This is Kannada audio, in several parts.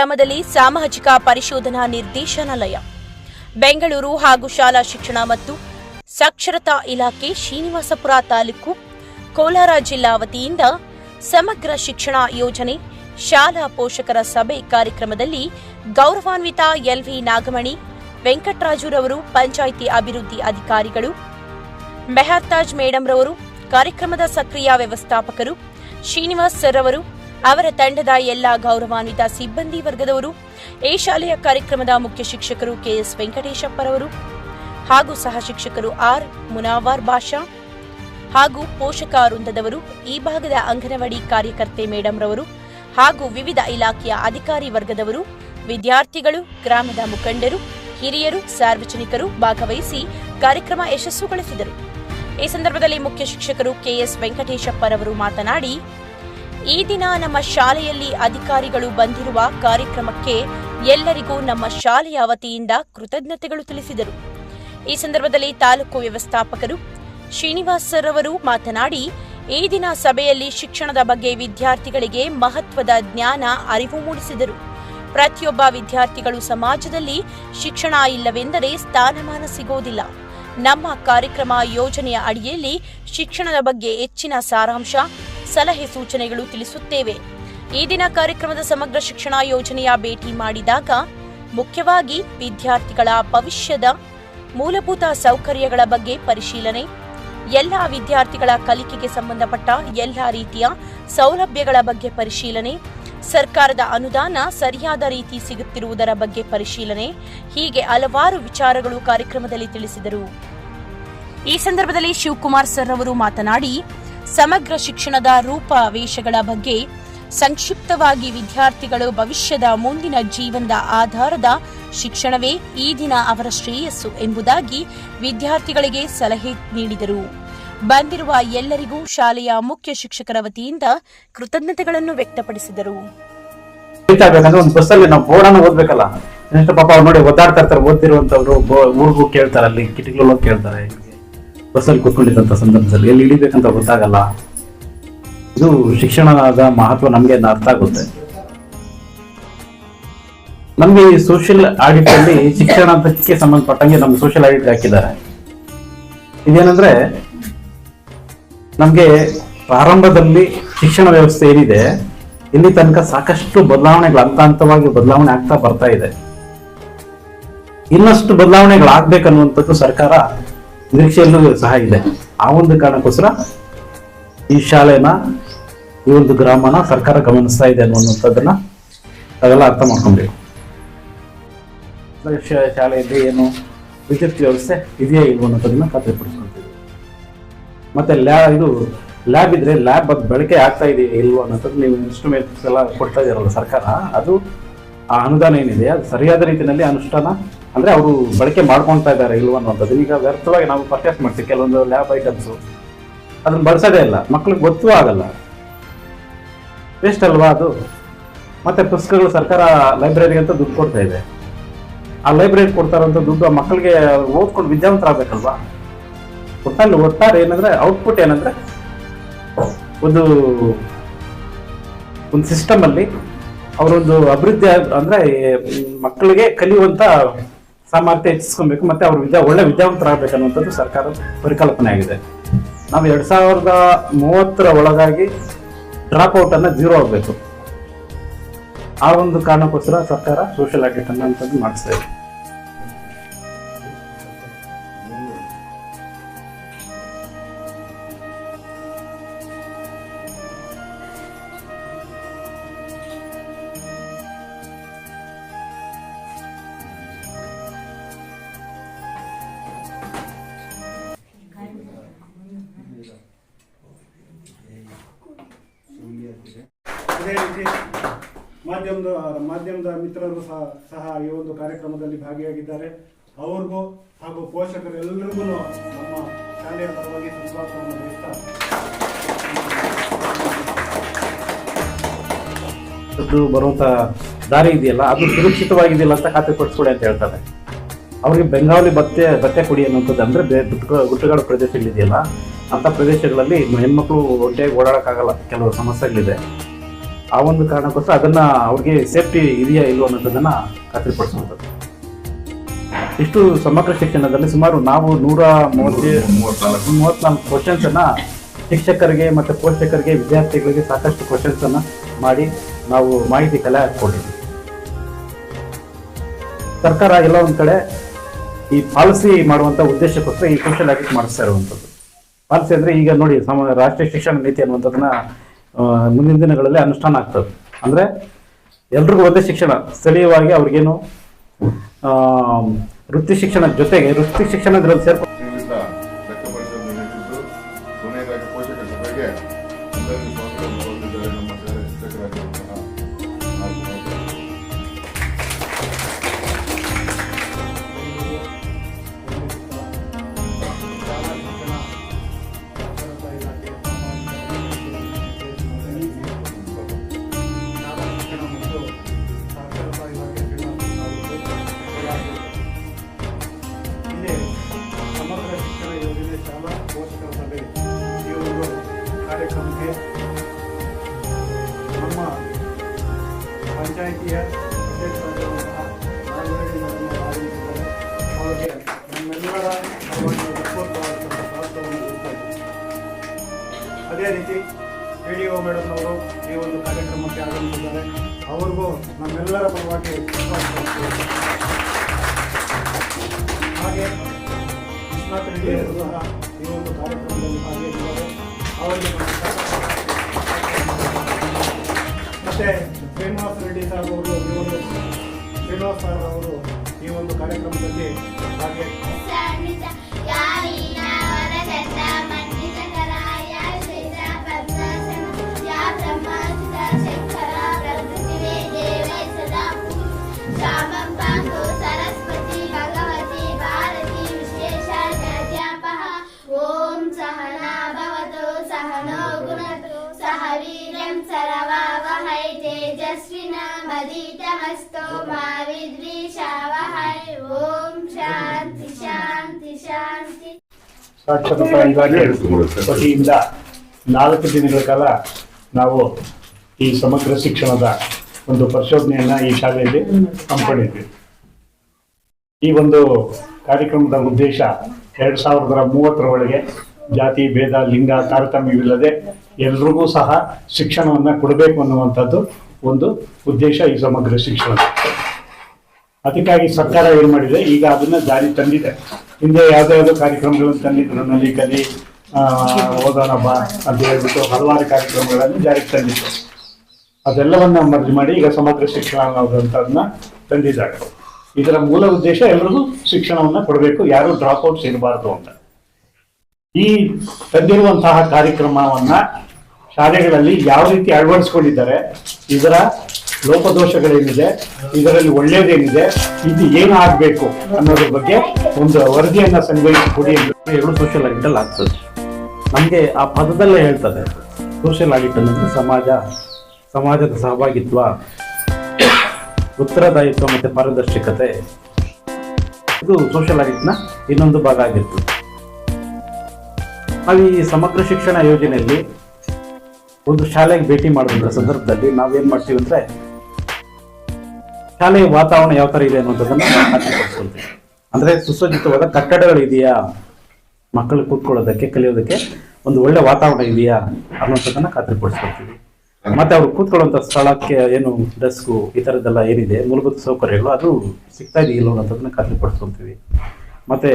ಗ್ರಾಮದಲ್ಲಿ ಸಾಮಾಜಿಕ ಪರಿಶೋಧನಾ ನಿರ್ದೇಶನಾಲಯ. ಬೆಂಗಳೂರು ಹಾಗೂ ಶಾಲಾ ಶಿಕ್ಷಣ ಮತ್ತು ಸಾಕ್ಷರತಾ ಇಲಾಖೆ ಶ್ರೀನಿವಾಸಪುರ ತಾಲೂಕು ಕೋಲಾರ ಜಿಲ್ಲಾ ವತಿಯಿಂದ ಸಮಗ್ರ ಶಿಕ್ಷಣ ಯೋಜನೆ ಶಾಲಾ ಪೋಷಕರ ಸಭೆ ಕಾರ್ಯಕ್ರಮದಲ್ಲಿ ಗೌರವಾನ್ವಿತ ಎಲ್ವಿ ನಾಗಮಣಿ ವೆಂಕಟರಾಜುರವರು ಪಂಚಾಯಿತಿ ಅಭಿವೃದ್ಧಿ ಅಧಿಕಾರಿಗಳು, ಮೆಹರ್ತಾಜ್ ರವರು, ಕಾರ್ಯಕ್ರಮದ ಸಕ್ರಿಯ ವ್ಯವಸ್ಥಾಪಕರು, ಶ್ರೀನಿವಾಸ್ ಸರ್ ಅವರು ಅವರ ತಂಡದ ಎಲ್ಲ ಗೌರವಾನ್ವಿತ ಸಿಬ್ಬಂದಿ ವರ್ಗದವರು ಈ ಶಾಲೆಯ ಕಾರ್ಯಕ್ರಮದ ಮುಖ್ಯ ಶಿಕ್ಷಕರು ಕೆಎಸ್ ವೆಂಕಟೇಶಪ್ಪರವರು ಹಾಗೂ ಸಹ ಶಿಕ್ಷಕರು ಆರ್. ಮುನಾವಾರ್ ಬಾಷಾ ಹಾಗೂ ಪೋಷಕ ವೃಂದದವರು, ಈ ಭಾಗದ ಅಂಗನವಾಡಿ ಕಾರ್ಯಕರ್ತೆ ಮೇಡಂ ರವರು ಹಾಗೂ ವಿವಿಧ ಇಲಾಖೆಯ ಅಧಿಕಾರಿ ವರ್ಗದವರು, ವಿದ್ಯಾರ್ಥಿಗಳು, ಗ್ರಾಮದ ಮುಖಂಡರು, ಹಿರಿಯರು, ಸಾರ್ವಜನಿಕರು ಭಾಗವಹಿಸಿ ಕಾರ್ಯಕ್ರಮ ಯಶಸ್ಸುಗೊಳಿಸಿದರು. ಈ ಸಂದರ್ಭದಲ್ಲಿ ಮುಖ್ಯ ಶಿಕ್ಷಕರು ಕೆಎಸ್ ವೆಂಕಟೇಶಪ್ಪರವರು ಮಾತನಾಡಿ ಈ ದಿನ ನಮ್ಮ ಶಾಲೆಯಲ್ಲಿ ಅಧಿಕಾರಿಗಳು ಬಂದಿರುವ ಕಾರ್ಯಕ್ರಮಕ್ಕೆ ಎಲ್ಲರಿಗೂ ನಮ್ಮ ಶಾಲೆಯ ವತಿಯಿಂದ ಕೃತಜ್ಞತೆಗಳು ತಿಳಿಸಿದರು. ಈ ಸಂದರ್ಭದಲ್ಲಿ ತಾಲೂಕು ವ್ಯವಸ್ಥಾಪಕರು ಶ್ರೀನಿವಾಸ್ ಸರ್ ಅವರು ಮಾತನಾಡಿ, ಈ ದಿನ ಸಭೆಯಲ್ಲಿ ಶಿಕ್ಷಣದ ಬಗ್ಗೆ ವಿದ್ಯಾರ್ಥಿಗಳಿಗೆ ಮಹತ್ವದ ಜ್ಞಾನ ಅರಿವು ಮೂಡಿಸಿದರು. ಪ್ರತಿಯೊಬ್ಬ ವಿದ್ಯಾರ್ಥಿಗಳು ಸಮಾಜದಲ್ಲಿ ಶಿಕ್ಷಣ ಇಲ್ಲವೆಂದರೆ ಸ್ಥಾನಮಾನ ಸಿಗೋದಿಲ್ಲ ನಮ್ಮ ಕಾರ್ಯಕ್ರಮ ಯೋಜನೆಯ ಅಡಿಯಲ್ಲಿ ಶಿಕ್ಷಣದ ಬಗ್ಗೆ ಹೆಚ್ಚಿನ ಸಾರಾಂಶ ಸಲಹೆ ಸೂಚನೆಗಳು ತಿಳಿಸುತ್ತೇವೆ. ಈ ದಿನ ಕಾರ್ಯಕ್ರಮದ ಸಮಗ್ರ ಶಿಕ್ಷಣ ಯೋಜನೆಯ ಭೇಟಿ ಮಾಡಿದಾಗ ಮುಖ್ಯವಾಗಿ ವಿದ್ಯಾರ್ಥಿಗಳ ಭವಿಷ್ಯದ ಮೂಲಭೂತ ಸೌಕರ್ಯಗಳ ಬಗ್ಗೆ ಪರಿಶೀಲನೆ, ಎಲ್ಲ ವಿದ್ಯಾರ್ಥಿಗಳ ಕಲಿಕೆಗೆ ಸಂಬಂಧಪಟ್ಟ ಎಲ್ಲ ರೀತಿಯ ಸೌಲಭ್ಯಗಳ ಬಗ್ಗೆ ಪರಿಶೀಲನೆ, ಸರ್ಕಾರದ ಅನುದಾನ ಸರಿಯಾದ ರೀತಿ ಸಿಗುತ್ತಿರುವುದರ ಬಗ್ಗೆ ಪರಿಶೀಲನೆ, ಹೀಗೆ ಹಲವಾರು ವಿಚಾರಗಳು ಕಾರ್ಯಕ್ರಮದಲ್ಲಿ ತಿಳಿಸಿದರು. ಈ ಸಂದರ್ಭದಲ್ಲಿ ಶಿವಕುಮಾರ್ ಸರ್ ಅವರು ಮಾತನಾಡಿ ಸಮಗ್ರ ಶಿಕ್ಷಣದ ರೂಪ ವೇಷಗಳ ಬಗ್ಗೆ ಸಂಕ್ಷಿಪ್ತವಾಗಿ ವಿದ್ಯಾರ್ಥಿಗಳು ಭವಿಷ್ಯದ ಮುಂದಿನ ಜೀವನದ ಆಧಾರದ ಶಿಕ್ಷಣವೇ ಈ ದಿನ ಅವರ ಶ್ರೇಯಸ್ಸು ಎಂಬುದಾಗಿ ವಿದ್ಯಾರ್ಥಿಗಳಿಗೆ ಸಲಹೆ ನೀಡಿದರು. ಬಂದಿರುವ ಎಲ್ಲರಿಗೂ ಶಾಲೆಯ ಮುಖ್ಯ ಶಿಕ್ಷಕರ ವತಿಯಿಂದ ಕೃತಜ್ಞತೆಗಳನ್ನು ವ್ಯಕ್ತಪಡಿಸಿದರು. ಓದ್ಬೇಕಲ್ಲ. ಪಾಪ ನೋಡಿ ಓದಾಡ್ತಾ ಇರ್ತಾರೆ ಓದ್ತಿರುವಂತವ್ರು ಅಲ್ಲಿ ಕಿಟಕಿಗಳು ಕೇಳ್ತಾರೆ. ಬಸ್ಸಲ್ಲಿ ಕೂತ್ಕೊಂಡಿದ್ದಂಥ ಸಂದರ್ಭದಲ್ಲಿ ಎಲ್ಲಿ ಇಳಿಬೇಕಂತ ಗೊತ್ತಾಗಲ್ಲ. ಇದು ಶಿಕ್ಷಣದ ಮಹತ್ವ ನಮ್ಗೆ ಅರ್ಥ ಆಗುತ್ತೆ. ನಮ್ಗೆ ಈ ಸೋಷಿಯಲ್ ಆಡಿಟ್ ಅಲ್ಲಿ ಶಿಕ್ಷಣಕ್ಕೆ ಸಂಬಂಧಪಟ್ಟಂಗೆ ನಮ್ಗೆ ಸೋಷಿಯಲ್ ಆಡಿಟ್ ಹಾಕಿದ್ದಾರೆ. ಇದೇನಂದ್ರೆ ನಮ್ಗೆ ಪ್ರಾರಂಭದಲ್ಲಿ ಶಿಕ್ಷಣ ವ್ಯವಸ್ಥೆ ಏನಿದೆ, ಇಲ್ಲಿ ತನಕ ಸಾಕಷ್ಟು ಬದಲಾವಣೆಗಳು ಹಂತ ಹಂತವಾಗಿ ಬದಲಾವಣೆ ಆಗ್ತಾ ಬರ್ತಾ ಇದೆ. ಇನ್ನಷ್ಟು ಬದಲಾವಣೆಗಳಾಗ್ಬೇಕನ್ನುವಂಥದ್ದು ಸರ್ಕಾರ ನಿರೀಕ್ಷೆಯಲ್ಲೂ ಸಹ ಇದೆ. ಆ ಒಂದು ಕಾರಣಕ್ಕೋಸ್ಕರ ಈ ಶಾಲೆನ, ಈ ಒಂದು ಗ್ರಾಮನ ಸರ್ಕಾರ ಗಮನಿಸ್ತಾ ಇದೆ ಅನ್ನುವಂಥದ್ದನ್ನ ಅದೆಲ್ಲ ಅರ್ಥ ಮಾಡ್ಕೊಬೇಕು ಶಾಲೆಯಲ್ಲಿ ಏನು ವಿದ್ಯುತ್ ವ್ಯವಸ್ಥೆ ಇದೆಯಾ ಇಲ್ವ ಅನ್ನೋದನ್ನ ಖಾತ್ರಿಪಡಿಸ್ಕೊಳ್ತೀವಿ ಮತ್ತೆ ಲ್ಯಾ ಇದು ಲ್ಯಾಬ್ ಇದ್ರೆ ಲ್ಯಾಬ್ ಅದು ಬಳಕೆ ಆಗ್ತಾ ಇದೆ ಇಲ್ವೋ ಅನ್ನೋದು ನೀವು ಇನ್ಸ್ಟ್ರೂಮೆಂಟ್ಸ್ ಎಲ್ಲ ಕೊಡ್ತಾ ಇದ್ದೀರಲ್ಲ ಸರ್ಕಾರ. ಅದು ಆ ಅನುದಾನ ಏನಿದೆ ಅದು ಸರಿಯಾದ ರೀತಿಯಲ್ಲಿ ಅನುಷ್ಠಾನ ಅಂದ್ರೆ ಅವರು ಬಳಕೆ ಮಾಡ್ಕೊಳ್ತಾ ಇದ್ದಾರೆ ಇಲ್ವ ಅನ್ನೋದು ಈಗ ವ್ಯರ್ಥವಾಗಿ ನಾವು ಪರ್ಚೇಸ್ ಮಾಡ್ತೀವಿ. ಕೆಲವೊಂದು ಲ್ಯಾಬ್ ಐಟಮ್ಸು ಅದನ್ನ ಬಳಸೋದೇ ಇಲ್ಲ. ಮಕ್ಳಿಗೆ ಗೊತ್ತೂ ಆಗಲ್ಲ. ವೇಸ್ಟ್ ಅಲ್ವಾ ಅದು? ಮತ್ತೆ ಪುಸ್ತಕಗಳು ಸರ್ಕಾರ ಲೈಬ್ರರಿಗೆ ಅಂತ ದುಡ್ಡು ಕೊಡ್ತಾ ಇದೆ. ಆ ಲೈಬ್ರರಿ ಕೊಡ್ತಾರಂತ ದುಡ್ಡು ಆ ಮಕ್ಕಳಿಗೆ ಓದ್ಕೊಂಡು ವಿದ್ಯಾವಂತರಾಗಬೇಕಲ್ವಾ ಒಟ್ಟಲ್ಲಿ ಒಟ್ಟಾರೆ ಏನಂದ್ರೆ ಔಟ್ಪುಟ್ ಏನಂದ್ರೆ ಒಂದು ಒಂದು ಸಿಸ್ಟಮ್ ಅಲ್ಲಿ ಅವರೊಂದು ಅಭಿವೃದ್ಧಿ ಅಂದ್ರೆ ಮಕ್ಕಳಿಗೆ ಕಲಿಯುವಂತ ಸಾಮರ್ಥ್ಯ ಹೆಚ್ಚಿಸ್ಕೊಬೇಕು, ಮತ್ತೆ ಅವರು ವಿದ್ಯಾ ಒಳ್ಳೆ ವಿದ್ಯಾವಂತರಾಗಬೇಕನ್ನುವಂಥದ್ದು ಸರ್ಕಾರದ ಪರಿಕಲ್ಪನೆ ಆಗಿದೆ. ನಾವು ಎರಡು ಸಾವಿರದ ಮೂವತ್ತರ ಒಳಗಾಗಿ ಡ್ರಾಪ್ ಅನ್ನ ಜೀರೋ ಆಗಬೇಕು. ಆ ಒಂದು ಕಾರಣಕ್ಕೋಸ್ಕರ ಸರ್ಕಾರ ಸೋಷಿಯಲ್ ಆಡಿಟ್ ಅನ್ನೋಂಥದ್ದು ಮಾಡಿಸ್ತಾ ಇದೆ. ಮಾಧ್ಯಮದ ಮಾಧ್ಯಮದ ಮಿತ್ರರು ಸಹ ಸಹ ಈ ಒಂದು ಕಾರ್ಯಕ್ರಮದಲ್ಲಿ ಭಾಗಿಯಾಗಿದ್ದಾರೆ. ಅವ್ರಿಗೂ ಹಾಗೂ ಪೋಷಕರೆಲ್ಲರಿಗೂ ನಮ್ಮ ಶಾಲೆಯ ಪರವಾಗಿ ಸಂತೋಷವನ್ನು ಬಯಸ್ತಾ ಅದು ಬರುವಂತ ದಾರಿ ಇದೆಯಲ್ಲ, ಅದು ಸುರಕ್ಷಿತವಾಗಿದೆಯಲ್ಲ ಅಂತ ಖಾತ್ರಿಪಡಿಸ್ಕೊಡಿ ಅಂತ ಹೇಳ್ತಾರೆ. ಅವ್ರಿಗೆ ಬೆಂಗಾವಲಿ ಬತ್ತೆ ಬತ್ತೆ ಕೊಡಿ ಅನ್ನುವಂಥದ್ದು ಅಂದರೆ ಗುಡ್ಡಗಾಡು ಪ್ರದೇಶಗಳಿದೆಯಲ್ಲ ಅಂತ ಪ್ರದೇಶಗಳಲ್ಲಿ ಹೆಣ್ಮಕ್ಳು ಒಟ್ಟೆಯಾಗಿ ಓಡಾಡಕ್ಕಾಗಲ್ಲ, ಕೆಲವು ಸಮಸ್ಯೆಗಳಿದೆ. ಆ ಒಂದು ಕಾರಣಕ್ಕೋಸ್ಕರ ಅದನ್ನ ಅವ್ರಿಗೆ ಸೇಫ್ಟಿ ಇದೆಯಾ ಇಲ್ವ ಅನ್ನೋದನ್ನ ಖಾತ್ರಿಪಡಿಸುವಂಥದ್ದು. ಇಷ್ಟು ಸಮಗ್ರ ಶಿಕ್ಷಣದಲ್ಲಿ ಸುಮಾರು ನಾವು ನೂರ ಮೂವತ್ತು ಮೂವತ್ನಾಲ್ಕು ಮೂವತ್ನಾಲ್ಕು ಕ್ವಶನ್ಸ್ ಅನ್ನ ಶಿಕ್ಷಕರಿಗೆ ಮತ್ತು ಪೋಷಕರಿಗೆ ವಿದ್ಯಾರ್ಥಿಗಳಿಗೆ ಸಾಕಷ್ಟು ಕ್ವಶನ್ಸ್ ಅನ್ನ ಮಾಡಿ ನಾವು ಮಾಹಿತಿ ಕಲೆ ಹಾಕ್ಕೊಂಡಿದ್ವಿ ಸರ್ಕಾರ ಎಲ್ಲ ಒಂದ್ ಕಡೆ ಈ ಪಾಲಿಸಿ ಮಾಡುವಂತ ಉದ್ದೇಶಕ್ಕೋಸ್ಕರ ಈ ಸೋಷಿಯಲ್ ಆಡಿಟ್ ಮಾಡಿಸ್ತಾ ಇರುವಂಥದ್ದು. ಪಾಲಿಸಿ ಅಂದ್ರೆ ಈಗ ನೋಡಿ ಸಮ ರಾಷ್ಟ್ರೀಯ ಶಿಕ್ಷಣ ನೀತಿ ಅನ್ನುವಂಥದ್ದನ್ನ ಮುಂದಿನ ದಿನಗಳಲ್ಲಿ ಅನುಷ್ಠಾನ ಆಗ್ತದೆ. ಅಂದ್ರೆ ಎಲ್ರಿಗೂ ಒಂದೇ ಶಿಕ್ಷಣ ಸ್ಥಳೀಯವಾಗಿ ಅವ್ರಿಗೇನು ಆ, ವೃತ್ತಿ ಶಿಕ್ಷಣ ಜೊತೆಗೆ ವೃತ್ತಿ ಶಿಕ್ಷಣದಲ್ಲಿ ಸೇರ್ಕೊಂಡು ಅದೇ ರೀತಿ ಪಿ ಡಿ ಒ ಮೇಡಮ್ ಅವರು ಈ ಒಂದು ಕಾರ್ಯಕ್ರಮಕ್ಕೆ ಆಗಮಿಸಿದ್ದಾರೆ. ಅವ್ರಿಗೂ ನಮ್ಮೆಲ್ಲರ ಪರವಾಗಿ ಹಾಗೆ ವಿಶ್ವನಾಥ್ ಸಹ ಈ ಒಂದು ಕಾರ್ಯಕ್ರಮದಲ್ಲಿ ಭಾಗಿಯಾಗಿದ್ದಾರೆ. ಅವರಿಗೆ ಮತ್ತೆ ಶ್ರೀನಿವಾಸ ರೆಡ್ಡಿ ಸಾಹೇಬ್ ಅವರು ಈ ಒಂದು ಶ್ರೀನಿವಾಸ ಸಾರ್ ಅವರು ಈ ಒಂದು ಕಾರ್ಯಕ್ರಮದಲ್ಲಿ ಭಾಗಿಯಾಗಿದ್ದಾರೆ. ಮಾ ವಿದ್ವಿಷಾವಹೈ ಓಂ ಶಾಂತಿ ಶಾಂತಿ ಶಾಂತಿ ಸಾಕ್ಷರತಾ ಇಲಾಖೆ ವತಿಯಿಂದ ನಾಲ್ಕು ದಿನಗಳ ಕಾಲ ನಾವು ಈ ಸಮಗ್ರ ಶಿಕ್ಷಣದ ಒಂದು ಪರಿಶೋಧನೆಯನ್ನ ಈ ಶಾಲೆಯಲ್ಲಿ ಹಮ್ಮಿಕೊಂಡಿದ್ವಿ ಈ ಒಂದು ಕಾರ್ಯಕ್ರಮದ ಉದ್ದೇಶ ಎರಡ್ ಸಾವಿರದ ಮೂವತ್ತರ ಒಳಗೆ ಜಾತಿ, ಭೇದ, ಲಿಂಗ, ತಾರತಮ್ಯವಿಲ್ಲದೆ ಎಲ್ರಿಗೂ ಸಹ ಶಿಕ್ಷಣವನ್ನ ಕೊಡಬೇಕು ಅನ್ನುವಂಥದ್ದು ಒಂದು ಉದ್ದೇಶ ಈ ಸಮಗ್ರ ಶಿಕ್ಷಣ. ಅದಕ್ಕಾಗಿ ಸರ್ಕಾರ ಏನ್ ಮಾಡಿದೆ? ಈಗ ಅದನ್ನ ಜಾರಿ ತಂದಿದೆ. ಹಿಂದೆ ಯಾವುದ್ಯಾವುದೋ ಯಾವ್ದೋ ಕಾರ್ಯಕ್ರಮಗಳನ್ನು ತಂದಿದ್ರು. ನಲ್ಲಿ ಕಲಿ ಓದೋಣ ಬಾ ಅಂತ ಹೇಳ್ಬಿಟ್ಟು ಹಲವಾರು ಕಾರ್ಯಕ್ರಮಗಳನ್ನು ಜಾರಿಗೆ ತಂದಿತ್ತು ಅದೆಲ್ಲವನ್ನ ಮರ್ಜಿ ಮಾಡಿ ಈಗ ಸಮಗ್ರ ಶಿಕ್ಷಣ ಅನ್ನೋದಂಥದನ್ನ ತಂದಿದ್ದಾರೆ. ಇದರ ಮೂಲ ಉದ್ದೇಶ ಎಲ್ರಿಗೂ ಶಿಕ್ಷಣವನ್ನ ಕೊಡಬೇಕು. ಯಾರು ಡ್ರಾಪ್ ಔಟ್ಸ್ ಇರಬಾರ್ದು ಅಂತ. ಈ ತಂದಿರುವಂತಹ ಕಾರ್ಯಕ್ರಮವನ್ನ ಶಾಲೆಗಳಲ್ಲಿ ಯಾವ ರೀತಿ ಅಳವಡಿಸ್ಕೊಂಡಿದ್ದಾರೆ, ಇದರ ಲೋಪದೋಷಗಳೇನಿದೆ, ಇದರಲ್ಲಿ ಒಳ್ಳೇದೇನಿದೆ, ಇದು ಏನು ಆಗ್ಬೇಕು ಅನ್ನೋದ್ರ ಬಗ್ಗೆ ಒಂದು ವರದಿಯನ್ನ ಸಂಗ್ರಹಿಸಿಕೊಡಿ ಎರಡು ಸೋಷಿಯಲ್ ಆಗಿಟಲ್ ಆಗ್ತದೆ. ನಮಗೆ ಆ ಪದದಲ್ಲೇ ಹೇಳ್ತದೆ. ಸೋಷಿಯಲ್ ಆಡಿಟ್ ಅನ್ನೋದು ಸಮಾಜ, ಸಮಾಜದ ಸಹಭಾಗಿತ್ವ, ಉತ್ತರದಾಯಿತ್ವ ಮತ್ತೆ ಪಾರದರ್ಶಕತೆ. ಇದು ಸೋಷಿಯಲ್ ಆಡಿಟ್ನ ಇನ್ನೊಂದು ಭಾಗ ಆಗಿರ್ತದೆ. ನಾವು ಈ ಸಮಗ್ರ ಶಿಕ್ಷಣ ಯೋಜನೆಯಲ್ಲಿ ಒಂದು ಶಾಲೆಗೆ ಭೇಟಿ ಮಾಡುವಂಥ ಸಂದರ್ಭದಲ್ಲಿ ನಾವೇನ್ ಮಾಡ್ತೀವಿ ಅಂದ್ರೆ ಶಾಲೆಯ ವಾತಾವರಣ ಯಾವ ತರ ಇದೆ ಅನ್ನೋದನ್ನ ಅಂದ್ರೆ ಸುಸಜ್ಜಿತವಾದ ಕಟ್ಟಡಗಳು ಇದೆಯಾ? ಮಕ್ಕಳು ಕೂತ್ಕೊಳ್ಳೋದಕ್ಕೆ, ಕಲಿಯೋದಕ್ಕೆ ಒಂದು ಒಳ್ಳೆ ವಾತಾವರಣ ಇದೆಯಾ ಅನ್ನೋಂಥದ್ದನ್ನ ಖಾತ್ರಿಪಡಿಸ್ಕೊಳ್ತೀವಿ. ಮತ್ತೆ ಅವ್ರು ಕೂತ್ಕೊಳ್ಳುವಂತ ಸ್ಥಳಕ್ಕೆ ಏನು ಡೆಸ್ಕು ಈ ಥರದ್ದೆಲ್ಲ ಏನಿದೆ, ಮೂಲಭೂತ ಸೌಕರ್ಯಗಳು ಅದು ಸಿಗ್ತಾ ಇದೆಯಾ ಇಲ್ಲೋ ಅನ್ನೋದನ್ನ ಖಾತ್ರಿಪಡಿಸ್ಕೊಳ್ತೀವಿ. ಮತ್ತೆ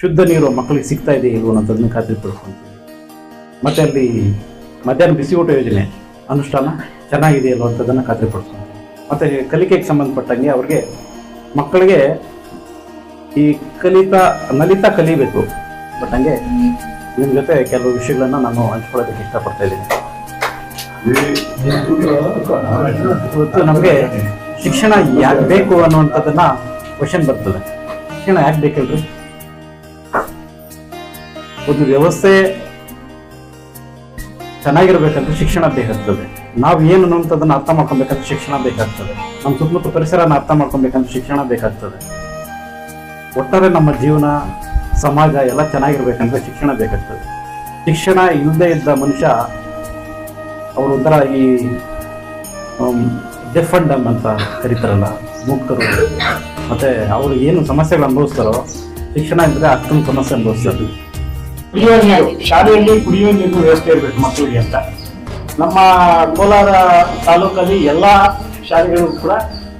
ಶುದ್ಧ ನೀರು ಮಕ್ಕಳಿಗೆ ಸಿಗ್ತಾ ಇದೆಯಾ ಇಲ್ವೋ ಅನ್ನೋದನ್ನ ಖಾತ್ರಿಪಡಿಸ್ಕೊಳ್ತೀವಿ. ಮತ್ತೆ ಅಲ್ಲಿ ಮಧ್ಯಾಹ್ನ ಬಿಸಿ ಊಟ ಯೋಜನೆ ಅನುಷ್ಠಾನ ಚೆನ್ನಾಗಿದೆ ಅನ್ನುವಂಥದ್ದನ್ನು ಖಾತ್ರಿಪಡಿಸ್ತಾರೆ ಮತ್ತು ಕಲಿಕೆಗೆ ಸಂಬಂಧಪಟ್ಟಂಗೆ ಅವ್ರಿಗೆ ಮಕ್ಕಳಿಗೆ ಈ ಕಲಿತಾ, ನಲಿತಾ ಕಲಿಬೇಕು. ಬಟ್ಟಂಗೆ ನಿಮ್ಮ ಜೊತೆ ಕೆಲವು ವಿಷಯಗಳನ್ನು ನಾನು ಹಂಚ್ಕೊಳ್ಳೋದಕ್ಕೆ ಇಷ್ಟಪಡ್ತಾ ಇದ್ದೀನಿ. ಇವತ್ತು ನಮಗೆ ಶಿಕ್ಷಣ ಯಾಕೆ ಬೇಕು ಅನ್ನುವಂಥದ್ದನ್ನ ಕ್ವಶನ್ ಬರ್ತದೆ. ಶಿಕ್ಷಣ ಯಾಕೆ ಬೇಕಲ್ರಿ? ಒಂದು ವ್ಯವಸ್ಥೆ ಚೆನ್ನಾಗಿರ್ಬೇಕಂದ್ರೆ ಶಿಕ್ಷಣ ಬೇಕಾಗ್ತದೆ ನಾವು ಏನು ಅನ್ನುವಂಥದ್ದನ್ನ ಅರ್ಥ ಮಾಡ್ಕೊಬೇಕಂತ ಶಿಕ್ಷಣ ಬೇಕಾಗ್ತದೆ ನಮ್ಮ ಸುತ್ತಮುತ್ತ ಪರಿಸರನ ಅರ್ಥ ಮಾಡ್ಕೊಬೇಕಂತ ಶಿಕ್ಷಣ ಬೇಕಾಗ್ತದೆ ಒಟ್ಟಾರೆ ನಮ್ಮ ಜೀವನ, ಸಮಾಜ ಎಲ್ಲ ಚೆನ್ನಾಗಿರ್ಬೇಕಂತ ಶಿಕ್ಷಣ ಬೇಕಾಗ್ತದೆ ಶಿಕ್ಷಣ ಇಲ್ಲದೆ ಇದ್ದ ಮನುಷ್ಯ, ಅವರು ಒಂಥರ ಈ ಡೆಫ್ ಅಂಡ್ ಡಮ್ ಅಂತ ಕರೀತಾರಲ್ಲ ಮೂಕರು ಮತ್ತೆ ಅವರು ಏನು ಸಮಸ್ಯೆಗಳು ಅನುಭವಿಸ್ತಾರೋ, ಶಿಕ್ಷಣ ಇದ್ರೆ ಅಷ್ಟೊಂದು ಸಮಸ್ಯೆ ಅನುಭವಿಸ್ತಾರೆ. ಕುಡಿಯುವ ನೀರು ಶಾಲೆಯಲ್ಲಿ ಕುಡಿಯುವ ನೀರು ವ್ಯವಸ್ಥೆ ಇರಬೇಕು ಮಕ್ಕಳಿಗೆ ಅಂತ. ನಮ್ಮ ಕೋಲಾರ ತಾಲೂಕಲ್ಲಿ ಎಲ್ಲ ಶಾಲೆಗಳು ಕೂಡ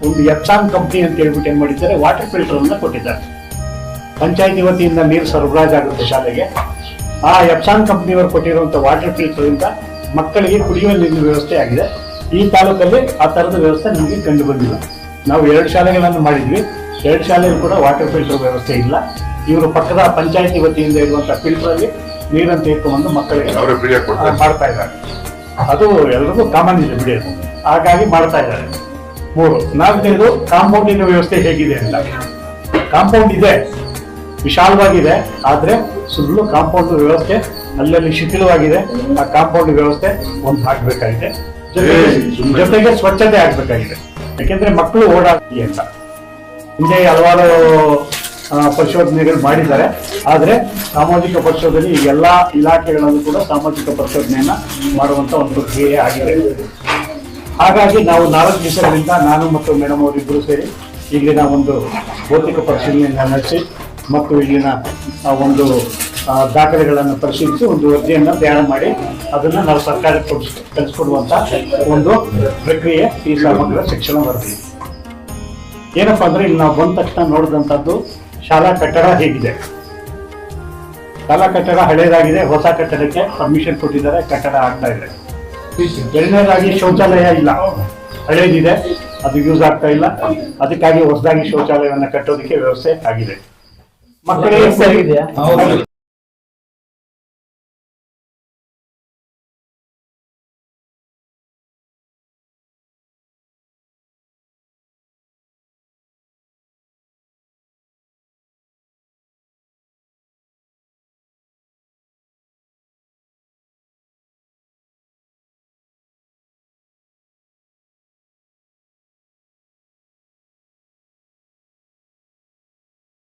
ಒಂದು ಎಪ್ಸಾನ್ ಕಂಪ್ನಿ ಅಂತ ಹೇಳ್ಬಿಟ್ಟು ಏನು ಮಾಡಿದ್ದಾರೆ ವಾಟರ್ ಫಿಲ್ಟರ್ ಅನ್ನ ಕೊಟ್ಟಿದ್ದಾರೆ. ಪಂಚಾಯತಿ ವತಿಯಿಂದ ನೀರು ಸರಬರಾಜಾಗುತ್ತೆ ಶಾಲೆಗೆ. ಆ ಎಪ್ಸಾನ್ ಕಂಪ್ನಿಯವರು ಕೊಟ್ಟಿರುವಂತ ವಾಟರ್ ಫಿಲ್ಟರ್ ಇಂದ ಮಕ್ಕಳಿಗೆ ಕುಡಿಯುವ ನೀರಿನ ವ್ಯವಸ್ಥೆ ಆಗಿದೆ. ಈ ತಾಲೂಕಲ್ಲಿ ಆ ತರದ ವ್ಯವಸ್ಥೆ ನಮಗೆ ಕಂಡು ಬಂದಿಲ್ಲ. ನಾವು ಎರಡು ಶಾಲೆಗಳನ್ನು ಮಾಡಿದ್ವಿ. ಎರಡು ಶಾಲೆಯಲ್ಲಿ ಕೂಡ ವಾಟರ್ ಫಿಲ್ಟರ್ ವ್ಯವಸ್ಥೆ ಇಲ್ಲ. ಇವರು ಪಕ್ಕದ ಪಂಚಾಯತಿ ವತಿಯಿಂದ ಇರುವಂತಹ ಫಿಲ್ಟರ್ ಅಲ್ಲಿ ನೀರನ್ನು ತೆಗೆದುಕೊಂಡು ಮಕ್ಕಳಿಗೆ ಮಾಡ್ತಾ ಇದ್ದಾರೆ. ಅದು ಎಲ್ರಿಗೂ ಕಾಮನ್ ಇದೆ ಬಿಡಿ ಹಾಗಾಗಿ ಮಾಡ್ತಾ ಇದ್ದಾರೆ. ಮೂರು ನಾಲ್ಕನೇದು ಕಾಂಪೌಂಡಿನ ವ್ಯವಸ್ಥೆ ಹೇಗಿದೆ ಅಂತ. ಕಾಂಪೌಂಡ್ ಇದೆ. ವಿಶಾಲವಾಗಿದೆ. ಆದ್ರೆ ಸುಳ್ಳು ಕಾಂಪೌಂಡ್ ವ್ಯವಸ್ಥೆ ಅಲ್ಲಲ್ಲಿ ಶಿಥಿಲವಾಗಿದೆ. ಆ ಕಾಂಪೌಂಡ್ ವ್ಯವಸ್ಥೆ ಒಂದು ಹಾಕ್ಬೇಕಾಗಿದೆ ಜೊತೆಗೆ ಸ್ವಚ್ಛತೆ ಆಗ್ಬೇಕಾಗಿದೆ. ಯಾಕೆಂದ್ರೆ ಮಕ್ಕಳು ಓಡಾಡ್ತೀವಿ ಅಂತ. ಹಿಂದೆ ಹಲವಾರು ಪರಿಶೋಧನೆಗಳು ಮಾಡಿದ್ದಾರೆ. ಆದರೆ ಸಾಮಾಜಿಕ ಪರಿಶೋಧನೆ ಈ ಎಲ್ಲ ಇಲಾಖೆಗಳಲ್ಲೂ ಕೂಡ ಸಾಮಾಜಿಕ ಪರಿಶೋಧನೆಯನ್ನು ಮಾಡುವಂಥ ಒಂದು ಪ್ರಕ್ರಿಯೆ ಆಗಿದೆ. ಹಾಗಾಗಿ ನಾವು ನಾಲ್ಕು ದಿವಸಗಳಿಂದ ನಾನು ಮತ್ತು ಮೇಡಮ್ ಅವರಿಬ್ಬರು ಸೇರಿ ಇಲ್ಲಿನ ಒಂದು ಭೌತಿಕ ಪರಿಶೀಲನೆಯನ್ನು ನಡೆಸಿ ಮತ್ತು ಇಲ್ಲಿನ ಒಂದು ದಾಖಲೆಗಳನ್ನು ಪರಿಶೀಲಿಸಿ ಒಂದು ವರದಿಯನ್ನು ತಯಾರು ಮಾಡಿ ಅದನ್ನು ನಾವು ಸರ್ಕಾರಕ್ಕೆ ಕೊಡಿಸ್, ಕಳಿಸ್ಕೊಡುವಂತ ಒಂದು ಪ್ರಕ್ರಿಯೆ ಈ ಸಮಗ್ರ ಶಿಕ್ಷಣ ವರದಿ ಏನಪ್ಪಾ ಅಂದರೆ ಇಲ್ಲಿ ನಾವು ಬಂದ ತಕ್ಷಣ ನೋಡಿದಂತದ್ದು ಶಾಲಾ ಕಟ್ಟಡ ಹೇಗಿದೆ. ಶಾಲಾ ಕಟ್ಟಡ ಹಳೇದಾಗಿದೆ ಹೊಸ ಕಟ್ಟಡಕ್ಕೆ ಪರ್ಮಿಷನ್ ಕೊಟ್ಟಿದ್ದಾರೆ ಕಟ್ಟಡ ಆಗ್ತಾ ಇದೆ. ಎರಡನೇದಾಗಿ ಶೌಚಾಲಯ ಇಲ್ಲ. ಹಳೇದಿದೆ ಅದು ಯೂಸ್ ಆಗ್ತಾ ಇಲ್ಲ. ಅದಕ್ಕಾಗಿ ಹೊಸದಾಗಿ ಶೌಚಾಲಯವನ್ನ ಕಟ್ಟೋದಕ್ಕೆ ವ್ಯವಸ್ಥೆ ಆಗಿದೆ. ಮಕ್ಕಳಿಗೆ